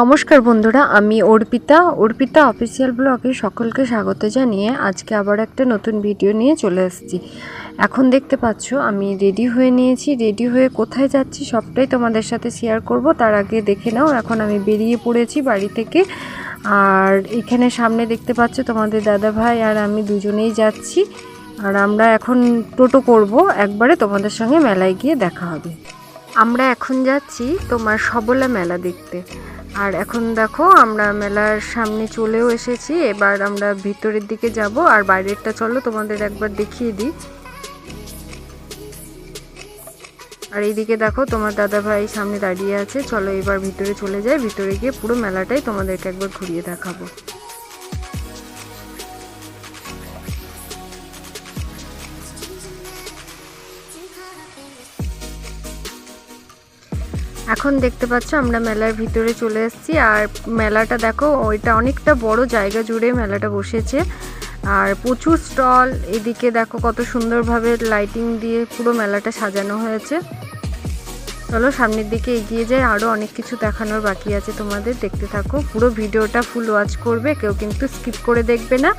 নমস্কার বন্ধুরা, আমি অর্পিতা। অর্পিতা অফিসিয়াল ব্লগে সকলকে স্বাগত জানিয়ে আজকে আবার একটা নতুন ভিডিও নিয়ে চলে এসেছি। এখন দেখতে পাচ্ছ, আমি রেডি হয়ে নিয়েছি। রেডি হয়ে কোথায় যাচ্ছি সবটাই তোমাদের সাথে শেয়ার করব। তার আগে দেখে নাও, এখন আমি বেরিয়ে পড়েছি বাড়ি থেকে। আর এখানে সামনে দেখতে পাচ্ছ, তোমাদের দাদা ভাই আর আমি দুজনেই যাচ্ছি। আর আমরা এখন টোটো করব, একবারে তোমাদের সঙ্গে মেলায় গিয়ে দেখা হবে। আমরা এখন যাচ্ছি তোমার সবলা মেলা দেখতে। আর এখন দেখো, আমরা মেলার সামনে চলেও এসেছি। এবার আমরা ভিতরের দিকে যাব, আর বাইরেরটা চলো, তোমাদের একবার দেখিয়ে দিই। আর এইদিকে দেখো, তোমার দাদা ভাই সামনে দাঁড়িয়ে আছে। চলো এবার ভিতরে চলে যাই, ভিতরে গিয়ে পুরো মেলাটাই তোমাদেরকে একবার ঘুরিয়ে দেখাবো। এখন দেখতে পাচ্ছ, আমরা মেলার ভিতরে চলে এসেছি। আর মেলাটা দেখো, ওইটা অনেকটা বড় জায়গা জুড়ে মেলাটা বসেছে। আর প্রচুর স্টল, এদিকে দেখো কত সুন্দরভাবে লাইটিং দিয়ে পুরো মেলাটা সাজানো হয়েছে। চলো সামনের দিকে এগিয়ে যাই আরও অনেক কিছু দেখানোর বাকি আছে তোমাদের। দেখতে থাকো, পুরো ভিডিওটা ফুল ওয়াচ করবে, কেউ কিন্তু স্কিপ করে দেখবে না।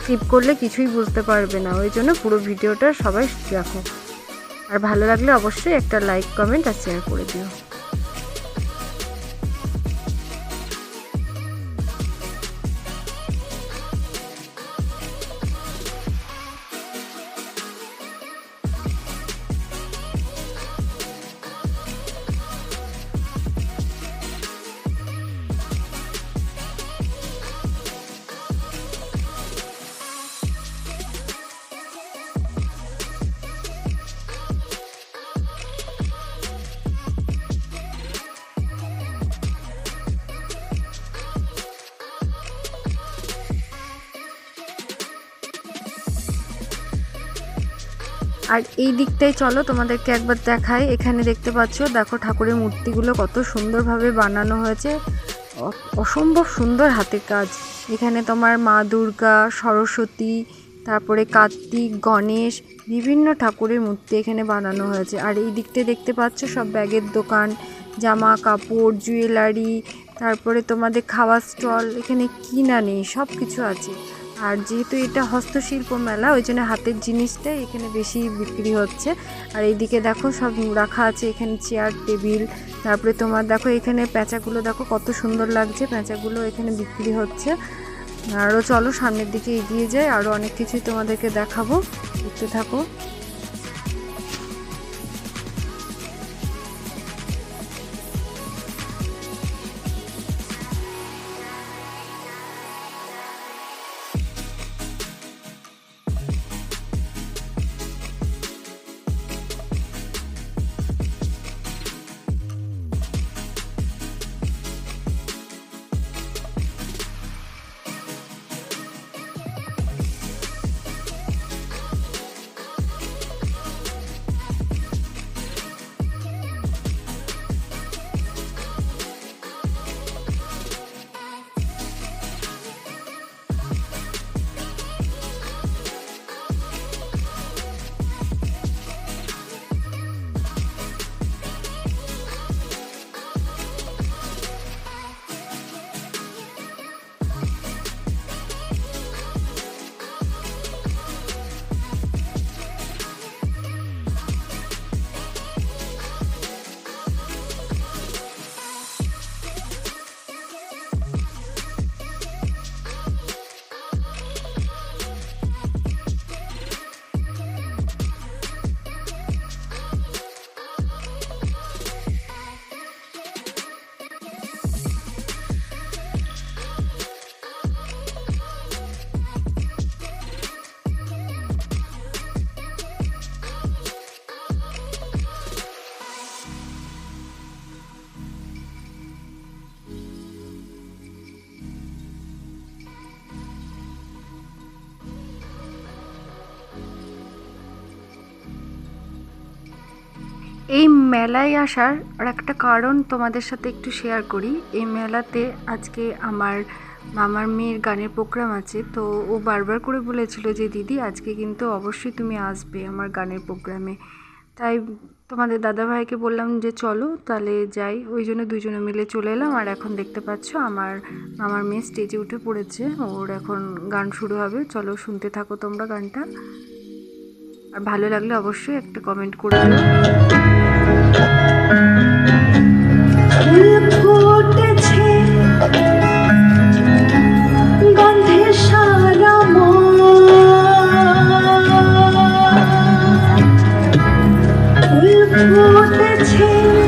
স্কিপ করলে কিছুই বুঝতে পারবে না, ওই জন্য পুরো ভিডিওটা সবাই দেখো। আর ভালো লাগলে অবশ্যই একটা লাইক, কমেন্ট আর শেয়ার করে দিও। আর এই দিকটাই চলো, তোমাদেরকে একবার দেখাই। এখানে দেখতে পাচ্ছ, দেখো ঠাকুরের মূর্তিগুলো কত সুন্দরভাবে বানানো হয়েছে। অসম্ভব সুন্দর হাতের কাজ। এখানে তোমার মা দুর্গা, সরস্বতী, তারপরে কার্তিক, গণেশ, বিভিন্ন ঠাকুরের মূর্তি এখানে বানানো হয়েছে। আর এই দিকটায় দেখতে পাচ্ছ, সব ব্যাগের দোকান, জামা কাপড়, জুয়েলারি, তারপরে তোমাদের খাওয়ার স্টল, এখানে কি না নেই সব কিছু আছে। আর যেহেতু এটা হস্তশিল্প মেলা, ওই জন্য হাতের জিনিসটাই এখানে বেশি বিক্রি হচ্ছে। আর এইদিকে দেখো সব রাখা আছে, এখানে চেয়ার টেবিল তারপরে তোমার দেখো এখানে প্যাঁচাগুলো দেখো কত সুন্দর লাগছে, প্যাঁচাগুলো এখানে বিক্রি হচ্ছে। আরও চলো সামনের দিকে এগিয়ে যাই আরও অনেক কিছুই তোমাদেরকে দেখাবো। দেখতে থাকো। এই মেলায় আসার আর একটা কারণ তোমাদের সাথে একটু শেয়ার করি। এই মেলাতে আজকে আমার মামার মেয়ের গানের প্রোগ্রাম আছে, তো ও বারবার করে বলেছিল যে, দিদি, আজকে কিন্তু অবশ্যই তুমি আসবে আমার গানের প্রোগ্রামে তাই তোমাদের দাদাভাইকে বললাম যে, চলো, তাহলে যাই। ওই জন্য দুজনে মিলে চলে এলাম আর এখন দেখতে পাচ্ছ আমার আমার মেয়ে স্টেজে উঠে পড়েছে। ওর এখন গান শুরু হবে। চলো, শুনতে থাকো তোমরা গানটা। আর ভালো লাগলে অবশ্যই একটা কমেন্ট করে দিও। 我的情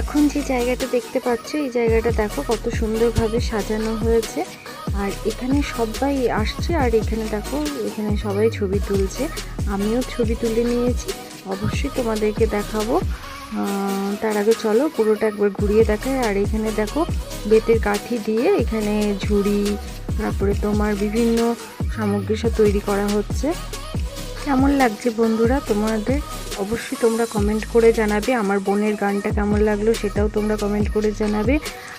এখন যে জায়গাটা দেখতে পাচ্ছ, এই জায়গাটা দেখো কত সুন্দরভাবে সাজানো হয়েছে। আর এখানে সবাই আসছে, আর এখানে দেখো, এখানে সবাই ছবি তুলছে। আমিও ছবি তুলে নিয়েছি, অবশ্যই তোমাদেরকে দেখাবো। তার আগে চলো, পুরোটা একবার ঘুরিয়ে দেখায় আর এখানে দেখো, বেতের কাঠি দিয়ে এখানে ঝুড়ি, তারপরে তোমার বিভিন্ন সামগ্রী সব তৈরি করা হচ্ছে। কেমন লাগছে বন্ধুরা তোমাদের? অবশ্যই তোমরা কমেন্ট করে জানাবে। আমার বোনের গানটা কেমন লাগল সেটাও তোমরা কমেন্ট করে জানাবে।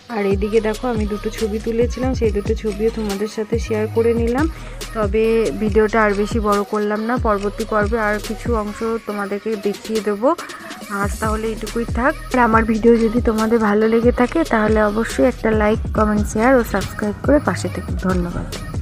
আর এদিকে দেখো, আমি দুটো ছবি তুলেছিলাম, সেই দুটো ছবিও তোমাদের সাথে শেয়ার করে নিলাম। তবে ভিডিওটা আর বেশি বড় করলাম না, পরবর্তী পর্বে আর কিছু অংশ তোমাদেরকে দেখিয়ে দেবো। আজ তাহলে এটুকুই থাক। আর আমার ভিডিও যদি তোমাদের ভালো লেগে থাকে, তাহলে অবশ্যই একটা লাইক কমেন্ট শেয়ার ও সাবস্ক্রাইব করে পাশে থেকে। ধন্যবাদ।